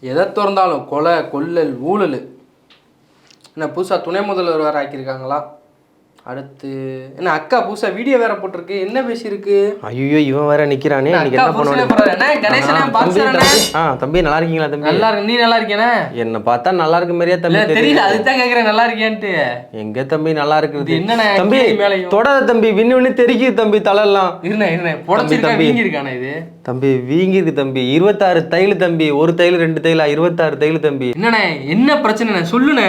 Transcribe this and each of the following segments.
எதை திறந்தாலும் கொலை கொள்ளல் ஊழல். என்ன புதுசாக துணை முதல்வர் வேறு ஆக்கியிருக்காங்களா? அடுத்து என்ன அக்கா புதுசாக வீடியோ வேற போட்டிருக்கு. என்ன பேசியிருக்கு? ஐயோ இவன் வேற நிக்கிறானே. அக்கா என்ன பண்ணுவானு. என்ன ஆ, தம்பி, நல்லா இருக்கீங்களா தம்பி? நல்லா இருக்கு. நீ நல்லா இருக்கேனே? என்ன பார்த்தா நல்லா இருக்கு மாதிரியா தம்பி தெரியல. அதுதான் கேக்குறேன். நல்லா இருக்கியான்ட்டு எங்க தம்பி நல்லா இருக்குது என்னண்ணே தம்பி தொடாத தம்பி. விண்ணு விண்ணு தெரிக்குது தம்பி தலையெல்லாம். இருண்ணே இருண்ணே. புடச்சிருக்கா தம்பி. வீங்கி இருக்கானே இது? தம்பி வீங்கிருக்கு தம்பி. இருபத்தாறு தையல் தம்பி. ஒரு தையல் ரெண்டு தையலா இருபத்தாறு தையல் தம்பி. என்னண்ணே என்ன பிரச்சனை சொல்லுண்ணே.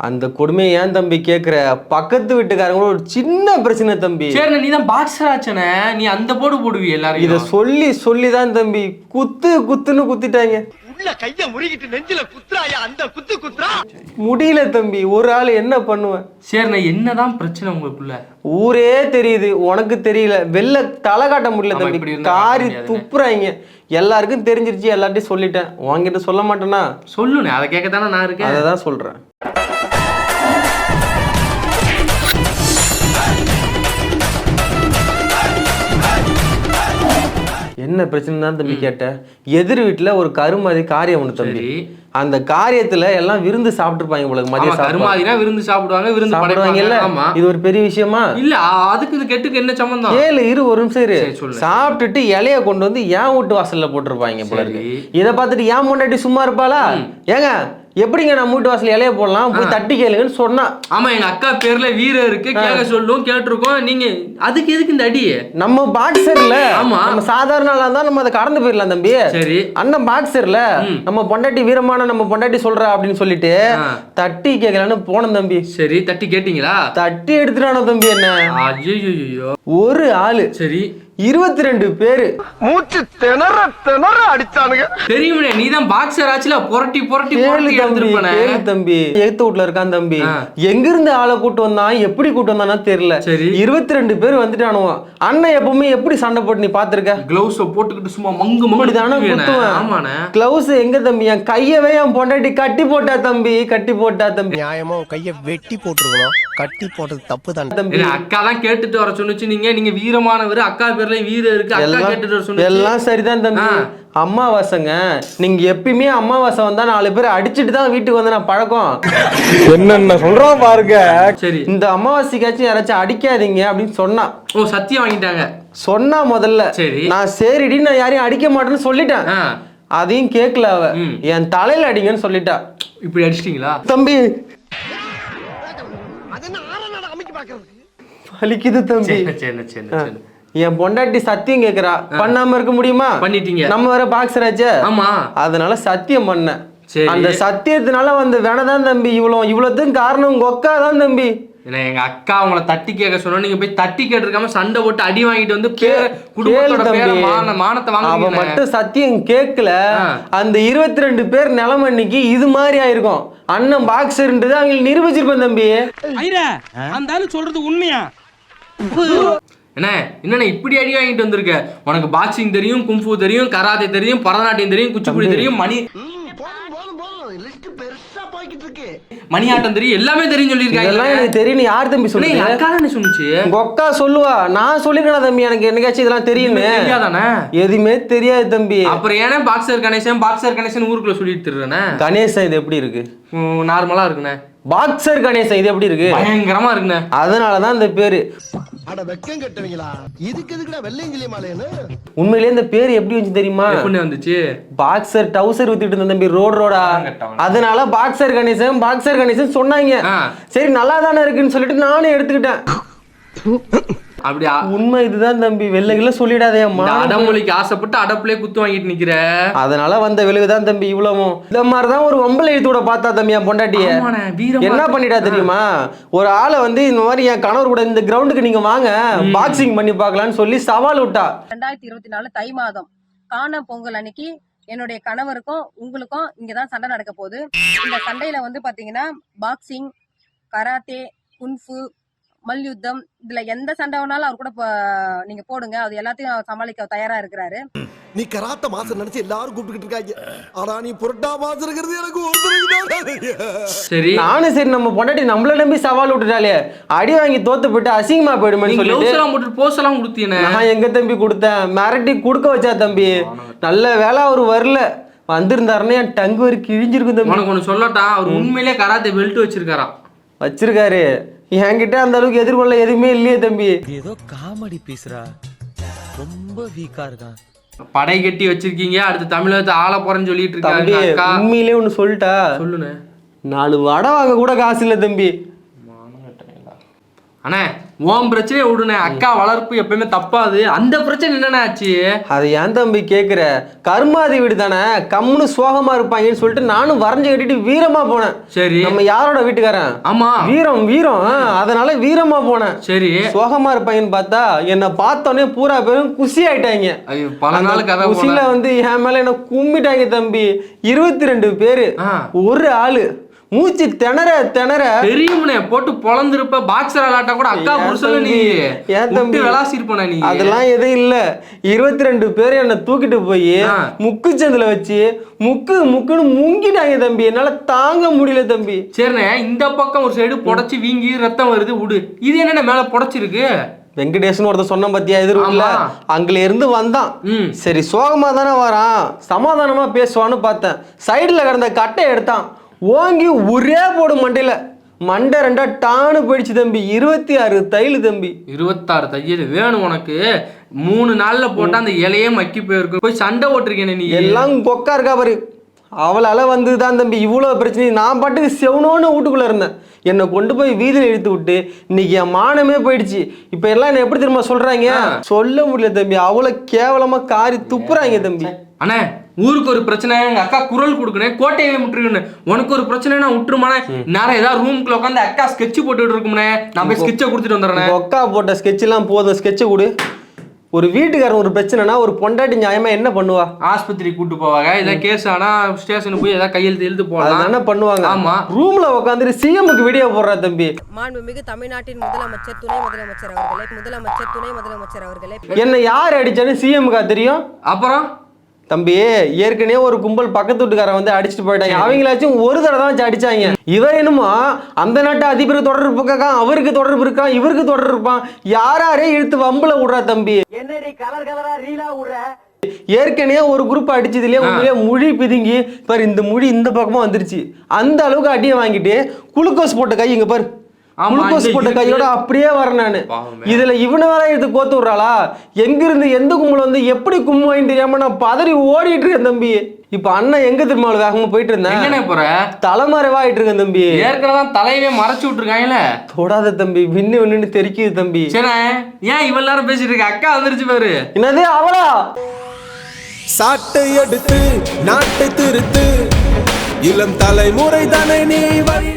அந்த கொடுமையை ஏன் தம்பி கேக்குற? பக்கத்து வீட்டுக்காரங்க ஒரு சின்ன பிரச்சனை தம்பி. சரிண்ணே நீ தான் பாக்ஸர் ஆச்சனே நீ அந்த போடு போடுவி எல்லாரும் இத சொல்லி சொல்லி தான் தம்பி. குத்து குத்துன்னு குத்திட்டாங்க. உள்ள கைய முறுகிட்டு நெஞ்சில குத்துறாயா? அந்த குத்து குத்துறா? முடியல தம்பி. ஒரு ஆள் என்ன பண்ணுவேன் சரிண்ணே என்னதான் பிரச்சனை உங்களுக்குள்ள? ஊரே தெரியுது. உனக்கு தெரியல. வெளில தலை காட்ட முடியல தம்பி. காரி. துப்புறாங்க. எல்லாருக்கும் தெரிஞ்சிருச்சு. எல்லார்ட்டையும் சொல்லிட்டேன். உன்கிட்ட சொல்ல மாட்டேனா சொல்லுண்ணே அதை கேட்க தானே நான் இருக்கேன்? அதை தான் சொல்றேன். என்ன பிரச்சனை தான் தம்பி கேட்ட? எதிர் வீட்டுல ஒரு கருமாதி காரியம் ஒண்ணு தம்பி. அந்த காரியத்துல எல்லாம் விருந்து சாப்பிட்டுருப்பாங்க போல மதிய ஆமா சாப்பாடு. கருமாதினா விருந்து சாப்பிடுவாங்க விருந்து படைப்பாங்க. ஆமா. இது ஒரு பெரிய விஷயமா? இல்ல அதுக்கு இது கெட்டுக்கு என்ன சம்பந்தம்? ஏழு இரு ஒரு நிமிஷம் இரு. சாப்பிட்டுட்டு இலைய கொண்டு வந்து ஏன் வீட்டு வாசல்ல போட்டிருப்பாங்க போல இருக்கு. இதை பார்த்துட்டு ஏன் முன்னாடி சும்மா இருப்பாளா? ஏங்க எப்படிங்க நான் வீட்டு வாசல் இலைய போடலாம்? போய் தட்டி கேளுங்கன்னு சொன்னா. ஆமா எங்க அக்கா பேர்ல வீரம் இருக்கு கேட்க சொல்லும் கேட்டிருக்கோம். நீங்க அதுக்கு எதுக்கு இந்த அடி? நம்ம பாக்ஸர்ல ஆமா. நம்ம சாதாரண ஆளா இருந்தா நம்ம அதை கடந்து போயிடலாம் தம்பி. சரி. அண்ணன் பாக்ஸர்ல. நம்ம பொண்டாட்டி வீரமான நம்ம பொண்டாட்டி சொல்றா அப்படின்னு சொல்லிட்டு. தட்டி கேட்கலான்னு போனோம் தம்பி. சரி தட்டி கேட்டீங்களா? தட்டி எடுத்துட்டானோ தம்பி என்ன? ஐயோ ஒரு ஆளு. சரி. இருபத்தி ரெண்டு பேரு. மூச்சு திணற திணற அடிச்சானுங்க. தெரியுமே நீ தான் பாக்ஸர் ஆச்சுல புரட்டி புரட்டி புரட்டி தம்பி எய்த்த வீட்ல இருக்கான் தம்பி. எங்க இருந்து ஆளை கூட்டு வந்தான் எப்படி கூட்டு வந்தானா தெரியல. சரி. இருபத்தி ரெண்டு பேர் வந்துட்டானுவான் அண்ணன் எப்பவுமே எப்படி சண்டை போட்டு நீ பாத்திருக்க கிளவுஸ் போட்டுக்கிட்டு சும்மா மங்கு மங்கு குத்துவேனே. ஆமாண்ணே. கிளவுஸ் எங்க தம்பி? என் கையவே என் பொண்டாட்டி கட்டி போட்டா தம்பி கட்டி போட்டா தம்பி. நியாயமா உன் கைய வெட்டி போட்டுருக்கணும். கட்டி போட்டது தப்பு தான் தம்பி. இல்ல, அக்கா தான் கேட்டுட்டு வர சொன்னுச்சு. நீங்க நீங்க வீரமானவர். அக்கா பேர்ல வீரம் இருக்கு. அக்கா எல்லாம் கேட்டுட்டு வர சொன்னுச்சு. எல்லாம் சரிதான் தம்பி. அம்மாவாசைங்க. நீங்க எப்பயுமே அம்மாவாசை வந்தா நாலு பேர் அடிச்சிட்டு தான் வீட்டுக்கு வந்து நான் பழக்கம். என்னென்ன சொல்றான் பாருங்க. சரி. இந்த அமாவாசைக்காச்சும் யாராச்சும் அடிக்காதீங்க அப்படின்னு சொன்னா. ஓ சத்தியம் வாங்கிட்டாங்க. சொன்னா முதல்ல. சரி. நான் சரிடி நான் யாரையும் அடிக்க மாட்டேன்னு சொல்லிட்டேன். அதையும் கேட்கல அவ. என் தலையில அடிங்கன்னு சொல்லிட்டா. இப்படி அடிச்சிட்டீங்களா? தம்பி அது என்ன ஆறாம் அமைக்க பாக்குறது வலிக்குது தம்பி. சரி சரி சரி சரி என் பொண்டாட்டி சத்தியம் கேக்குறா. பண்ணாம இருக்க முடியுமா? பண்ணிட்டீங்க. நம்ம வேற பாக்ஸர் ஆச்சே ஆமா. அதனால சத்தியம் பண்ணேன் சரி. அந்த சத்தியத்தினால வந்து வேணதான் தம்பி. இவ்வளவு இவ்வளவுக்கும் காரணம் தான் தம்பி. எங்க அக்கா உங்களை தட்டி கேட்க சொன்னா நீங்க போய் தட்டி கேட்டிருக்காம சண்டை போட்டு அடி வாங்கிட்டு வந்து மானத்தை வாங்க மட்டும் சத்தியம் கேட்கல. அந்த இருபத்தி ரெண்டு பேர் நிலைமை இன்னைக்கு இது மாதிரி ஆயிருக்கும். அண்ணன் பாக்ஸர்ன்றது அவங்களுக்கு நிரூபிச்சிருப்பேன் தம்பி. அந்த சொல்றது உண்மையா? என்ன? என்னண்ணே இப்படி அடி வாங்கிட்டு வந்திருக்க? உனக்கு பாக்ஸிங் தெரியும் கும்ஃபு தெரியும் கராத்தே தெரியும் பரதநாட்டியம் தெரியும் குச்சிப்புடி தெரியும் மணி போதும் போதும் போதும். லிஸ்ட் பெருசா போய்கிட்டு இருக்கு. மணி ஆட்டம் தெரியும் எல்லாமே தெரியும் இதெல்லாம் சொல்லியிருக்காங்க எனக்கு தெரியும் யார் தம்பி அக்கா சொன்னுச்சு? உங்க அக்கா சொல்லுவா. நான் சொல்லிருக்கேன் தம்பி எனக்கு என்னைக்காச்சும் இதெல்லாம் தெரியுமே தெரியாதானே? எதுவுமே தெரியாது தம்பி. அப்புறம் ஏன்னா பாக்ஸர் கணேசன் பாக்ஸர் கணேசன் ஊருக்குள்ள சொல்லிட்டு திருறேனே கணேசன் இது எப்படி இருக்கு? நார்மலா இருக்குண்ணே. பாக்ஸர் கணேசன் இது எப்படி இருக்கு? பயங்கரமா இருக்குண்ணே. அதனாலதான் இந்த பேரு. அட வெக்கம் கட்டுவீங்களா? இதுக்கு எதுக்குடா வெள்ளையங்கிலி மாலைன்னு? உண்மையிலேயே இந்த பேர் எப்படி வந்துச்சு தெரியுமா? எப்படி வந்துச்சு? பாக்ஸர் டவுசர் வித்துட்டு இருந்த தம்பி ரோட் ரோடா. அதனால பாக்ஸர் கணேசன் பாக்ஸர் கணேசன் சொன்னாங்க. சரி நல்லா தானே இருக்குன்னு சொல்லிட்டு நானும் எடுத்துக்கிட்டேன். அப்படி உண்மை இதுதான் தம்பி. வெள்ளைகள சொல்லிடாதே அடமொழிக்கு ஆசைப்பட்டு அடப்புலயே குத்து வாங்கிட்டு நிக்கிற. அதனால வந்த விளைவுதான் தம்பி இவ்வளவும். இந்த மாதிரிதான் ஒரு வம்பல எழுத்தோட பார்த்தா தம்பி என் பொண்டாட்டிய. என்ன. பண்ணிட்டா தெரியுமா? ஒரு ஆளை வந்து இந்த மாதிரி என் கணவர் கூட இந்த கிரவுண்டுக்கு நீங்க வாங்க பாக்ஸிங் பண்ணி பார்க்கலாம்னு சொல்லி சவால் விட்டா. ரெண்டாயிரத்தி இருபத்தி நாலு தை மாதம். காண பொங்கல் அன்னைக்கு என்னுடைய கணவருக்கும் உங்களுக்கும் இங்கதான் சண்டை நடக்க போகுது. இந்த சண்டையில வந்து பாத்தீங்கன்னா பாக்ஸிங் கராத்தே குன்ஃபு மல்யுத்தம் இதுல எந்த சண்டை வேணாலும் அவர் கூட நீங்க போடுங்க. அது எல்லாத்தையும் சமாளிக்க தயாரா இருக்கிறாரு. நீ கராத்த மாசம் நினைச்சு எல்லாரும் கூப்பிட்டுக்கிட்டு இருக்காங்க. ஆனா நீ புரட்டா மாசம் இருக்கிறது எனக்கு சரி. நானும் சரி நம்ம பொண்டாட்டி நம்மள நம்பி சவால் விட்டுட்டாலே அடி வாங்கி தோத்து போயிட்டு அசிங்கமா போயிடுமேன்னு நீங்க சொல்லிட்டு போட்டு போஸ் எல்லாம் கொடுத்தீனே நான் எங்க தம்பி கொடுத்தேன். மிரட்டி கொடுக்க வச்சா தம்பி. நல்ல வேலை அவர் வரல. வந்திருந்தாருன்னா என் டங்கு ஒரு கிழிஞ்சிருக்கும் தம்பி. உனக்கு ஒன்று சொல்லட்டா அவர் உண்மையிலே கராத்தே பெல்ட் வச்சிருக்காராம் வச்சிருக்காரு. என்கிட்ட அந்த அளவுக்கு எதிர்கொள்ள எதுவுமே இல்லையே தம்பி. ஏதோ காமெடி பேசுறா. ரொம்ப வீக்கா இருக்கான். படை கட்டி வச்சிருக்கீங்க அடுத்து தமிழகத்தை ஆள போறேன்னு சொல்லிட்டு இருக்காங்க உண்மையிலே ஒன்று சொல்லிட்டா. சொல்லுண்ணே. நாலு வடை வாங்க கூட காசு இல்லை தம்பி. அண்ணே உன் பிரச்சனையை விடுனே அக்கா வளர்ப்பு எப்பயுமே தப்பாது. அந்த பிரச்சனை என்னண்ணே ஆச்சு? அதை ஏன் தம்பி கேட்குற கருமாதி வீடு தானே. கம்முன்னு சோகமா இருப்பாங்கன்னு சொல்லிட்டு நானும் வரைஞ்சு கட்டிட்டு வீரமா போனேன். சரி. நம்ம யாரோட வீட்டுக்காரன்? ஆமா. வீரம் வீரம். அதனால வீரமா போனேன். சரி. சோகமா இருப்பாங்கன்னு பார்த்தா என்னை பார்த்தோன்னே பூரா பேரும் குஷி ஆயிட்டாங்க. பல நாள் கதை குஷியில. வந்து என் மேல என்ன கும்பிட்டாங்க தம்பி. இருபத்தி ரெண்டு பேரு. ஒரு ஆளு. மூச்சு திணற திணற. தெரியும்னே போட்டு பொழந்திருப்ப பாக்ஸர் விளாட்டா கூட அக்கா புருஷன் நீ? ஏன் தம்பி? விட்டு விளாசிருப்பன நீ. அதெல்லாம் எதுவும் இல்ல. இருபத்தி ரெண்டு பேர் என்னை தூக்கிட்டு போய். முக்குச்சந்தில வச்சு முக்கு முக்குன்னு முங்கிட்டாங்க தம்பி. என்னால தாங்க முடியல தம்பி. சரிண்ணே இந்த பக்கம் ஒரு சைடு புடைச்சு வீங்கி ரத்தம் வருது விடு. இது என்னண்ணே மேல புடைச்சிருக்கு? வெங்கடேஷன் ஒருத்தர் சொன்ன பத்தியா எதிர்ல ஆமா. அங்கல இருந்து வந்தான். சரி சோகமா தானே வரான். சமாதானமா பேசுவான்னு பார்த்தேன். சைடுல கிடந்த கட்டை எடுத்தான். ஓங்கி ஒரே போடு மண்டையில. மண்டை ரெண்டா டானு போயிடுச்சு தம்பி. இருபத்தி ஆறு தையல் தம்பி. இருபத்தாறு தையல் வேணும் உனக்கு. மூணு நாள்ல போட்டா அந்த இலையே மக்கி போயிருக்கும். போய் சண்டை ஓட்டிருக்கேனே நீ. எல்லாம் கொக்கா இருக்கா பாரு. அவளால வந்து தான் தம்பி. இவ்வளோ பிரச்சனை. நான் பாட்டுக்கு செவனோன்னு வீட்டுக்குள்ள இருந்தேன். என்னை கொண்டு போய் வீதியில் இழுத்து விட்டு இன்னைக்கு என் மானமே போயிடுச்சு. இப்போ எல்லாம் என்ன எப்படி தெரியுமா சொல்றாங்க? சொல்ல முடியல தம்பி. அவ்வளோ கேவலமா காரி துப்புறாங்க தம்பி. அண்ணே ஊருக்கு ஒரு பிரச்சனை எங்க அக்கா குரல் கொடுக்கணும் கோட்டையை விட்டுருக்கணும் உனக்கு ஒரு பிரச்சனைனா விட்டுருமாண்ணே நேரம் ஏதாவது ரூமுக்குள்ள உட்காந்து அக்கா ஸ்கெட்ச் போட்டுட்டு இருக்கும்னே நான் போய் ஸ்கெட்சை கொடுத்துட்டு வந்துடுறேன் அக்கா போட்ட எல்லாம் போதும். ஸ்கெட்சை கொடு. ஒரு வீட்டுக்காரன் ஒரு பிரச்சனைனா ஒரு பொண்டாட்டி நியாயமா என்ன பண்ணுவா? ஆஸ்பத்திரி கூட்டு போவாங்க. இதை கேஸ் ஆனா ஸ்டேஷனுக்கு போய் ஏதாவது கையெழுத்து எழுத்து போடலாம். அதுதானே பண்ணுவாங்க. ஆமா. ரூம்ல உட்காந்துட்டு சிஎம்க்கு வீடியோ போடுறா தம்பி. மாண்புமிகு தமிழ்நாட்டின் முதலமைச்சர் துணை முதலமைச்சர் அவர்களே முதலமைச்சர் துணை முதலமைச்சர் அவர்களே. என்ன யார் அடிச்சான்னு சிஎம்க்கா தெரியும்? அப்புறம்? தம்பி ஏற்கனவே ஒரு கும்பல் பக்கத்து வீட்டுக்காரன் வந்து அடிச்சுட்டு போயிட்டாங்க. அவங்களாச்சும் ஒரு தடவை தான் வச்சு அடிச்சாங்க. இவன் என்னமோ அந்த நாட்டு அதிபருக்கு தொடர்பு இருக்கான் அவருக்கு தொடர்பு இருக்கான் இவருக்கு தொடர்பு இருப்பான். யாராரே இழுத்து வம்புல விடுறா தம்பி. ஏற்கனவே ஒரு குரூப் அடிச்சதுலயே உண்மையிலே மொழி பிதுங்கி பாரு இந்த மொழி இந்த பக்கமா வந்துருச்சு. அந்த அளவுக்கு அடியை வாங்கிட்டு குளுக்கோஸ் போட்ட கை இங்க பாரு. குளுக்கோஸ் போட்ட. கையோட அப்படியே வரேன் நானு. இதுல இவனை வேற எடுத்து கோத்து விடுறாளா? எங்க இருந்து எந்த கும்பல் வந்து எப்படி கும்பு வாங்கி தெரியாம நான் பதறி ஓடிட்டு இருக்கேன் தம்பி. இப்ப அண்ணன் எங்க திரும்ப வேகமா போயிட்டு இருந்தேன் போற? தலைமறைவாயிட்டு இருக்கேன் தம்பி. ஏற்கனவே தான் தலையவே மறைச்சு விட்டுருக்காங்கல்ல? தொடாத தம்பி விண்ணு விண்ணுன்னு தெரிக்குது தம்பி. சரி ஏன் இவ்வளவு நேரம் பேசிட்டு இருக்க? அக்கா வந்துருச்சு பாரு. என்னது அவளா? சாட்டை எடுத்து நாட்டை திருத்து. இளம் தலைமுறை தானே நீ வழி